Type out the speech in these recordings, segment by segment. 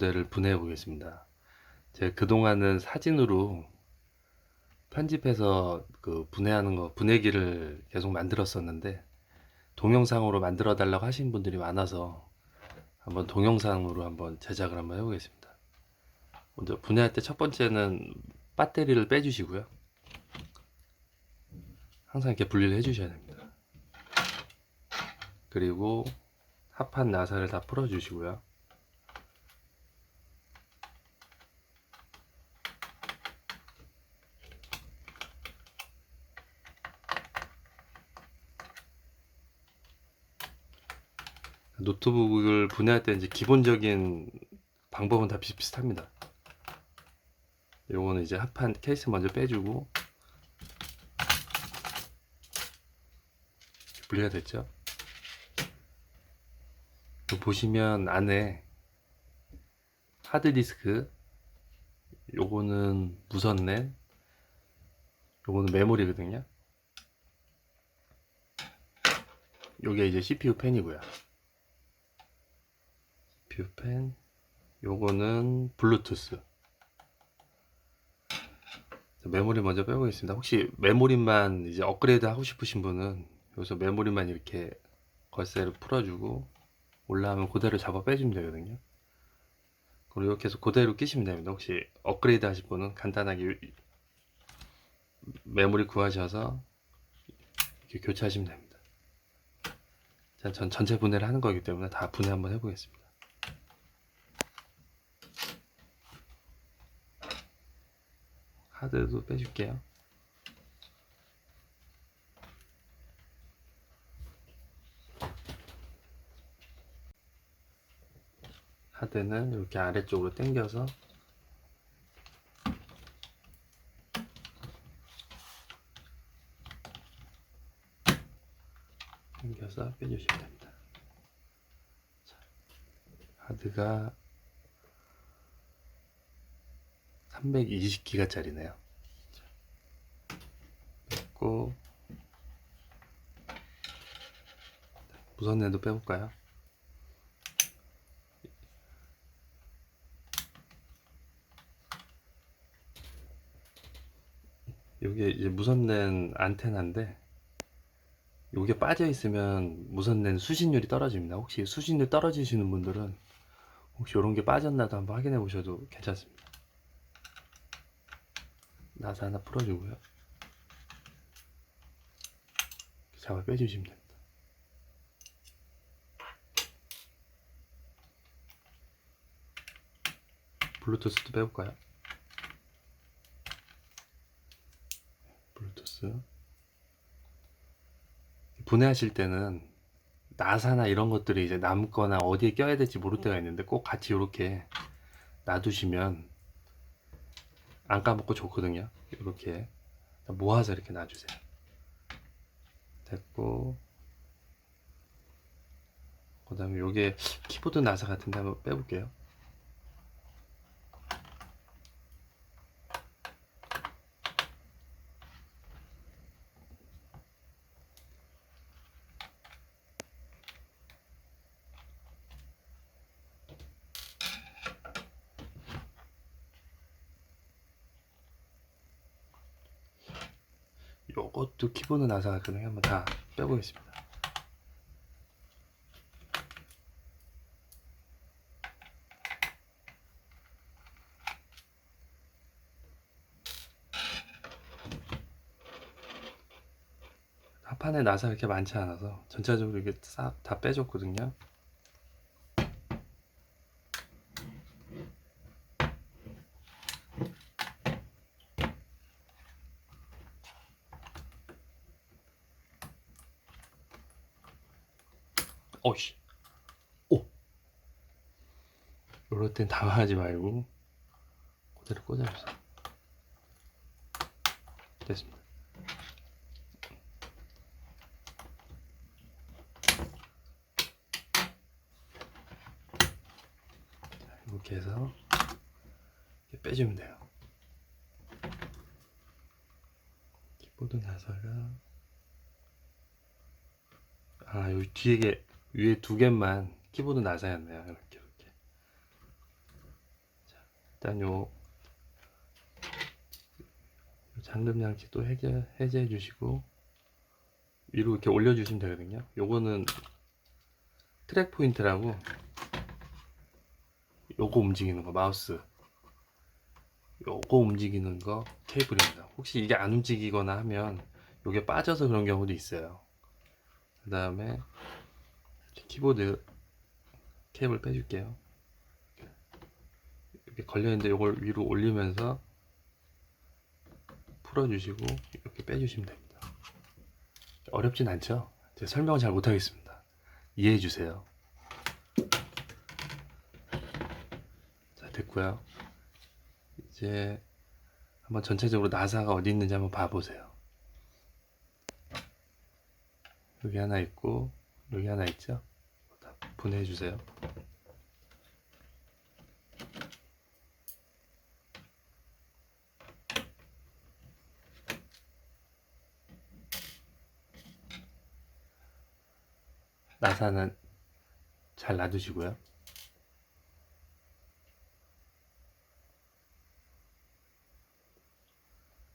모델을 분해해 보겠습니다. 제가 그동안은 사진으로 편집해서 그 분해하는 거, 분해기를 계속 만들었었는데, 동영상으로 만들어 달라고 하신 분들이 많아서 한번 동영상으로 한번 제작을 한번 해보겠습니다. 먼저 분해할 때 첫 번째는 배터리를 빼주시고요. 항상 이렇게 분리를 해주셔야 됩니다. 그리고 합판 나사를 다 풀어주시고요. 노트북을 분해할 때 이제 기본적인 방법은 다 비슷비슷합니다. 요거는 이제 합판 케이스 먼저 빼주고 분리가 됐죠? 요 보시면 안에 하드디스크 요거는 무선 랜 요거는 메모리거든요. 요게 이제 CPU 펜이고요. CPU 펜 요거는 블루투스 자, 메모리 먼저 빼보겠습니다. 혹시 메모리만 이제 업그레이드 하고 싶으신 분은 여기서 메모리만 이렇게 걸쇠를 풀어주고 올라오면 그대로 잡아 빼주면 되거든요. 그리고 이렇게 해서 그대로 끼시면 됩니다. 혹시 업그레이드 하실 분은 간단하게 이- 메모리 구하셔서 이렇게 교체하시면 됩니다. 자, 전 전체 분해를 하는 거기 때문에 다 분해 한번 해보겠습니다. 하드도 빼줄게요. 하드는 이렇게 아래쪽으로 당겨서 당겨서 빼주시면 됩니다. 자, 하드가 320기가짜리네요. 뺐고 무선 랜도 빼볼까요? 이게 이제 무선 랜 안테나인데 이게 빠져 있으면 무선 랜 수신율이 떨어집니다. 혹시 수신율 떨어지시는 분들은 혹시 이런 게 빠졌나도 한번 확인해 보셔도 괜찮습니다. 나사 하나 풀어주고요. 잡아 빼주시면 됩니다. 블루투스도 빼볼까요? 블루투스 분해하실 때는 나사나 이런 것들이 이제 남거나 어디에 껴야 될지 모를 때가 있는데 꼭 같이 이렇게 놔두시면 안 까먹고 좋거든요. 이렇게 모아서 이렇게 놔주세요. 됐고 그 다음에 요게 키보드 나사 같은데 한번 빼볼게요. 요것도 키보드 나사 같은데 한번 다 빼보겠습니다. 합판에 나사 이렇게 많지 않아서 전체적으로 이렇게 싹 다 빼줬거든요. 어이씨. 오. 이럴 땐 당황하지 말고 그대로 꽂아주세요. 됐습니다. 자, 이렇게 해서 이렇게 빼주면 돼요. 키보드 나사가 아 여기 뒤에 위에 두 개만 키보드 나사였네요. 이렇게 이렇게 일단 요 잠금 장치 또 해제 해제해 주시고 위로 이렇게 올려 주시면 되거든요. 요거는 트랙 포인트라고 요거 움직이는 거 마우스 요거 움직이는 거 케이블입니다. 혹시 이게 안 움직이거나 하면 요게 빠져서 그런 경우도 있어요. 그 다음에 키보드 케이블 빼줄게요. 이렇게 걸려있는데 요걸 위로 올리면서 풀어주시고 이렇게 빼주시면 됩니다. 어렵진 않죠? 제가 설명을 잘 못하겠습니다. 이해해주세요. 자, 됐고요. 이제 한번 전체적으로 나사가 어디 있는지 한번 봐보세요. 여기 하나 있고 여기 하나 있죠? 다 분해해 주세요. 나사는 잘 놔두시고요.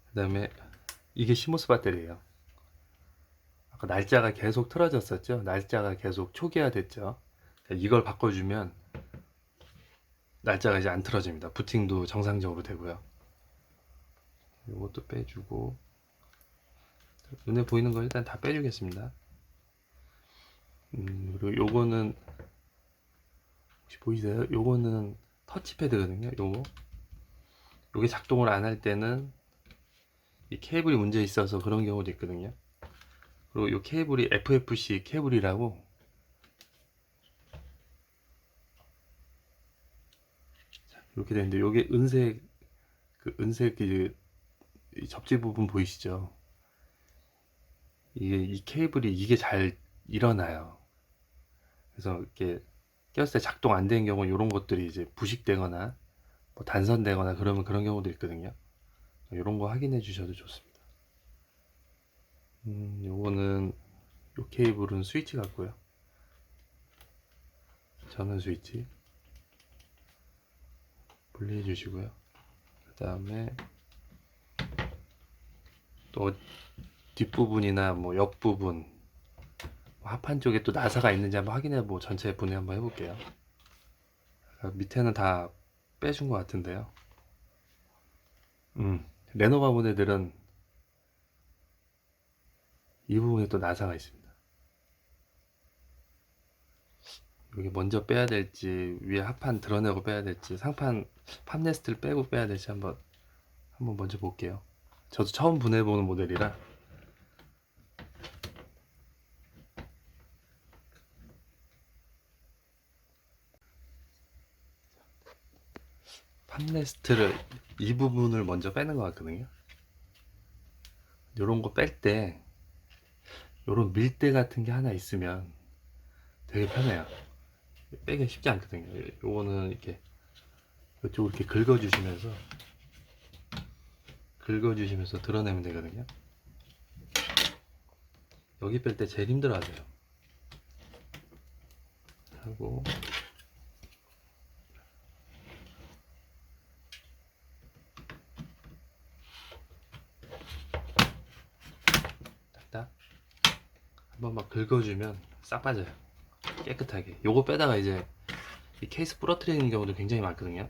그 다음에 이게 시모스 배터리예요. 아까 날짜가 계속 틀어졌었죠? 날짜가 계속 초기화됐죠? 자, 이걸 바꿔주면 날짜가 이제 안 틀어집니다. 부팅도 정상적으로 되고요. 이것도 빼주고 눈에 보이는 거 일단 다 빼주겠습니다. 음, 그리고 요거는 혹시 보이세요? 요거는 터치패드거든요. 요거 요게 작동을 안 할 때는 이 케이블이 문제 있어서 그런 경우도 있거든요. 그리고 이 케이블이 FFC 케이블이라고 이렇게 되는데 이게 은색 그 은색 그이 접지 부분 보이시죠? 이게 이 케이블이 이게 잘 일어나요. 그래서 이렇게 꼈을 때 작동 안 되는 경우는 이런 것들이 이제 부식되거나 뭐 단선되거나 그러면 그런 경우도 있거든요. 이런 거 확인해 주셔도 좋습니다. 음, 요거는 요 케이블은 스위치 같고요. 전원 스위치 분리해 주시고요. 그 다음에 또 뒷부분이나 뭐 옆부분 뭐 합판 쪽에 또 나사가 있는지 한번 확인해 보고 전체 분해 한번 해볼게요. 그러니까 밑에는 다 빼준 것 같은데요. 음, 레노 바 모델들은 이 부분에 또 나사가 있습니다. 여기 먼저 빼야 될지 위에 합판 드러내고 빼야 될지 상판 팝네스트를 빼고 빼야 될지 한번 한번 먼저 볼게요. 저도 처음 분해해 보는 모델이라 팝네스트를 이 부분을 먼저 빼는 것 같거든요. 요런 거 뺄 때 요런 밀대 같은 게 하나 있으면 되게 편해요. 빼기 쉽지 않거든요. 요거는 이렇게 이쪽으로 이렇게 긁어주시면서 긁어주시면서 드러내면 되거든요. 여기 뺄 때 제일 힘들어 하세요. 하고 딱딱 한번 막 긁어주면 싹 빠져요. 깨끗하게. 요거 빼다가 이제 이 케이스 부러뜨리는 경우도 굉장히 많거든요.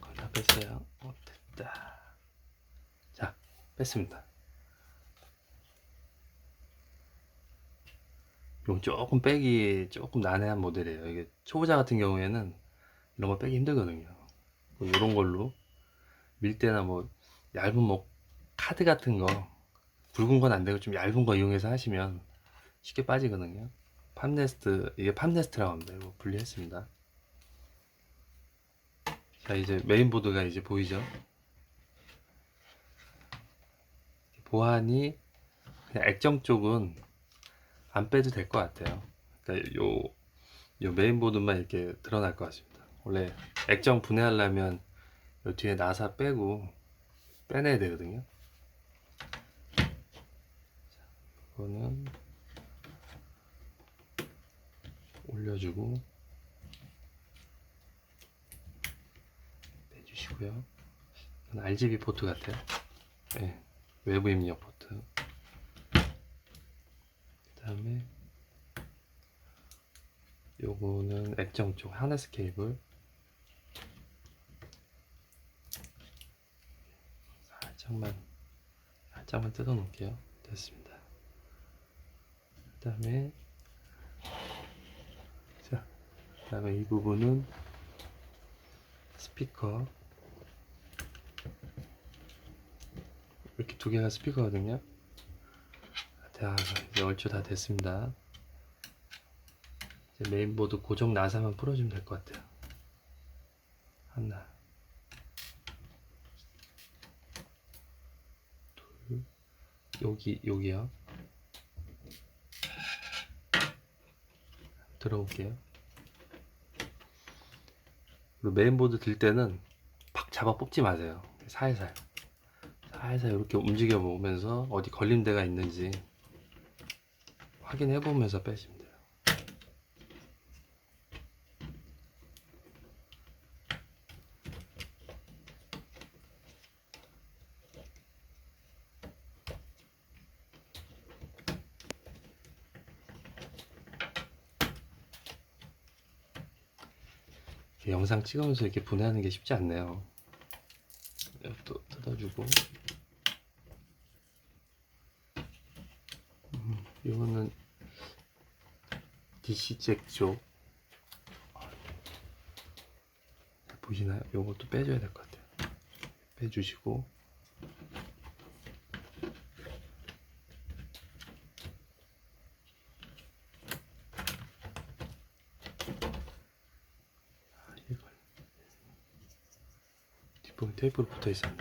거의 다 뺐어요. 어, 됐다. 자, 뺐습니다. 요 조금 빼기 조금 난해한 모델이에요. 이게 초보자 같은 경우에는 이런 거 빼기 힘들거든요. 이런 걸로 밀대나 뭐 얇은 뭐 카드 같은 거 굵은 건 안 되고 좀 얇은 거 이용해서 하시면 쉽게 빠지거든요. 팝네스트 이게 팝네스트라고 합니다. 이거 분리했습니다. 자 이제 메인보드가 이제 보이죠? 보안이 그냥 액정 쪽은 안 빼도 될 것 같아요. 그러니까 요, 요 메인보드만 이렇게 드러날 것 같습니다. 원래 액정 분해하려면 요 뒤에 나사 빼고 빼내야 되거든요. 자, 이거는 올려주고 빼주시고요. RGB 포트 같아요. 네, 외부 입력 포트. 그 다음에 요거는 액정 쪽 하네스 케이블. 살짝만 살짝만 뜯어 놓을게요. 됐습니다. 그 다음에 자 그 다음에 이 부분은 스피커 이렇게 두 개가 스피커거든요. 다 이제 얼추 다 됐습니다. 이제 메인보드 고정 나사만 풀어주면 될 것 같아요. 하나. 둘. 여기 여기요. 들어올게요. 메인보드 들 때는 팍 잡아 뽑지 마세요. 살살 살살 이렇게 움직여 보면서 어디 걸린 데가 있는지 확인해 보면서 빼시면 돼요 영상 찍으면서 이렇게 분해하는 게 쉽지 않네요. 또 뜯어주고. 음, 이거는 DC 잭 쪽. 보시나요? 이것도 빼줘야 될 것 같아요. 빼주시고. 아, 이걸 뒷부분 테이프로 붙어 있었네.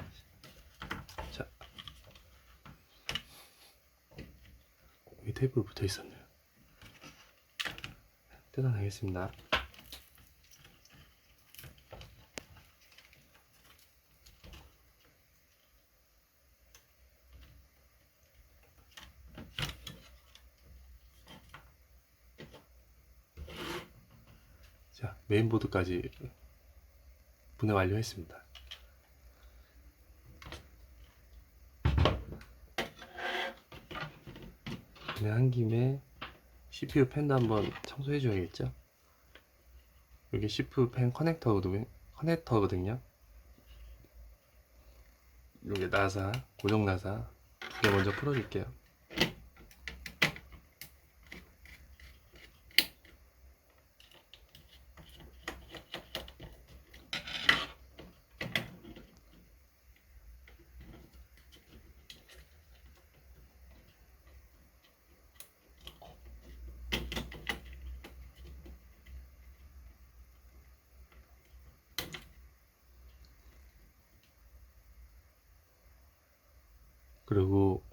자, 여기 테이프로 붙어 있었네요. 뜯어내겠습니다. 자, 메인보드까지 분해 완료했습니다. 분해한 김에 CPU 팬도 한번 청소해 줘야겠죠? 여기 CPU 팬 커넥터거든요. 커넥터거든요. 여기 나사, 고정 나사 두개 먼저 풀어줄게요. 그리고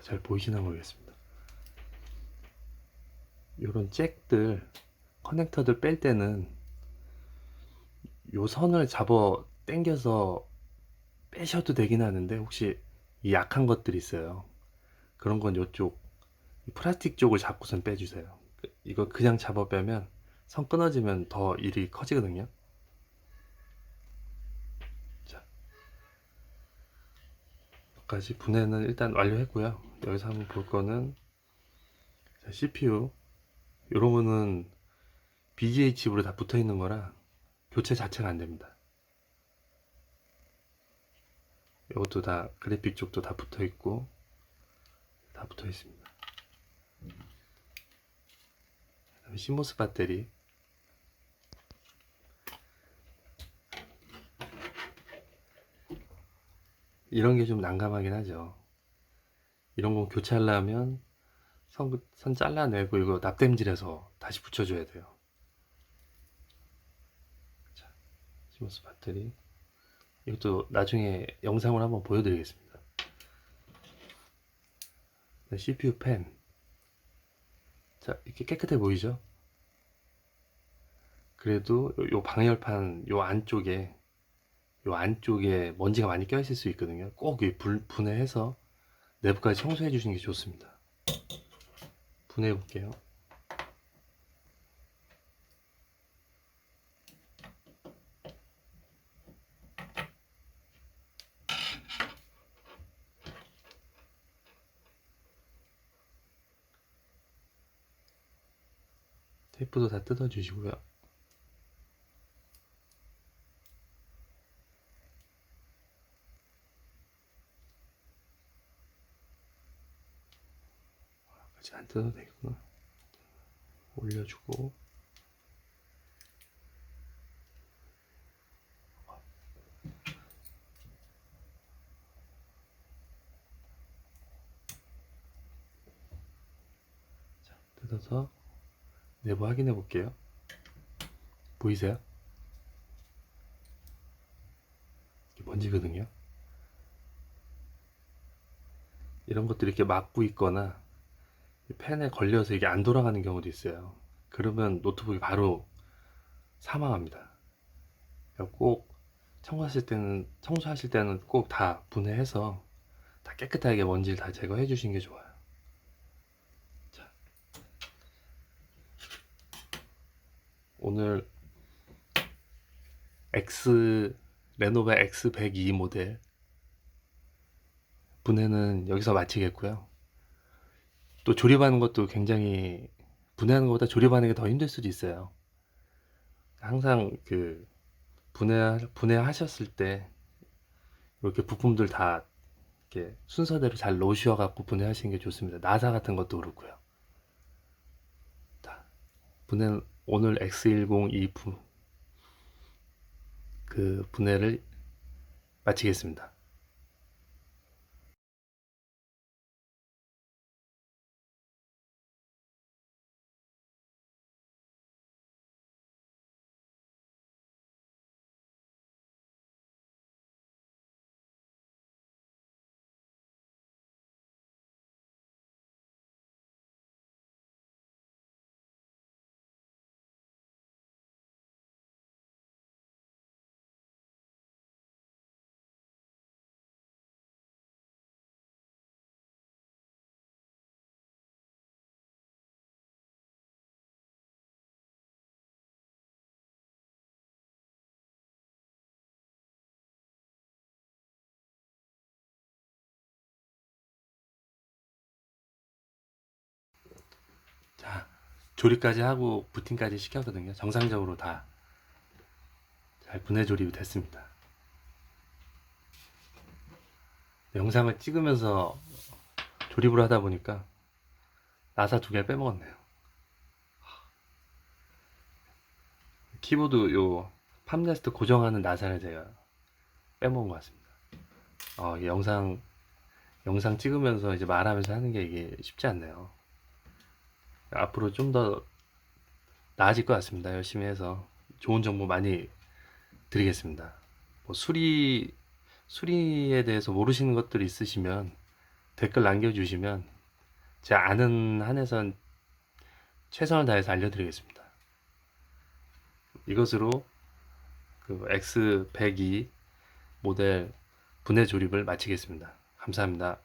잘 보이시나 모르겠습니다. 이런 잭들 커넥터들 뺄 때는 요 선을 잡아 당겨서 빼셔도 되긴 하는데 혹시 이 약한 것들이 있어요. 그런 건 요쪽 이 플라스틱 쪽을 잡고선 빼주세요. 그- 이거 그냥 잡아 빼면 선 끊어지면 더 일이 커지거든요. 여기까지 분해는 일단 완료했고요. 여기서 한번 볼 거는 자, CPU 이런 거는 BGA 칩으로 다 붙어 있는 거라 교체 자체가 안 됩니다. 이것도 다 그래픽 쪽도 다 붙어 있고 다 붙어 있습니다. 시모스 배터리 이런 게 좀 난감하긴 하죠. 이런 거 교체하려면 선, 선 잘라내고 이거 납땜질해서 다시 붙여줘야 돼요. 자, 시모스 배터리. 이것도 나중에 영상으로 한번 보여드리겠습니다. 네, CPU 펜. 자, 이렇게 깨끗해 보이죠? 그래도 요, 요 방열판 요 안쪽에 요 안쪽에 먼지가 많이 껴 있을 수 있거든요. 꼭이 분해해서 내부까지 청소해 주시는 게 좋습니다. 분해해 볼게요. 테이프도 다 뜯어 주시고요. 뜯어도 되겠구나. 올려주고. 자, 뜯어서 내부 확인해 볼게요. 보이세요? 이게 먼지거든요. 이런 것들이 이렇게 막고 있거나 이 펜에 걸려서 이게 안 돌아가는 경우도 있어요. 그러면 노트북이 바로 사망합니다. 그러니까 꼭 청소하실 때는 청소하실 때는 꼭 다 분해해서 다 깨끗하게 먼지를 다 제거해 주시는 게 좋아요. 자. 오늘 X 레노베 X102 모델 분해는 여기서 마치겠고요. 또 조립하는 것도 굉장히 분해하는 것보다 조립하는 게 더 힘들 수도 있어요. 항상 그 분해 분해하셨을 때 이렇게 부품들 다 이렇게 순서대로 잘 놓으셔 갖고 분해하시는 게 좋습니다. 나사 같은 것도 그렇고요. 자, 분해 오늘 X102 부, 그 분해를 마치겠습니다. 조립까지 하고 부팅까지 시켰거든요. 정상적으로 다 잘 분해 조립이 됐습니다. 영상을 찍으면서 조립을 하다 보니까 나사 두 개 빼먹었네요. 키보드 요 팜레스트 고정하는 나사를 제가 빼먹은 것 같습니다. 어, 이 영상 영상 찍으면서 이제 말하면서 하는 게 이게 쉽지 않네요. 앞으로 좀 더 나아질 것 같습니다. 열심히 해서 좋은 정보 많이 드리겠습니다. 뭐 수리 수리에 대해서 모르시는 것들이 있으시면 댓글 남겨주시면 제가 아는 한에선 최선을 다해서 알려드리겠습니다. 이것으로 그 X102 모델 분해 조립을 마치겠습니다. 감사합니다.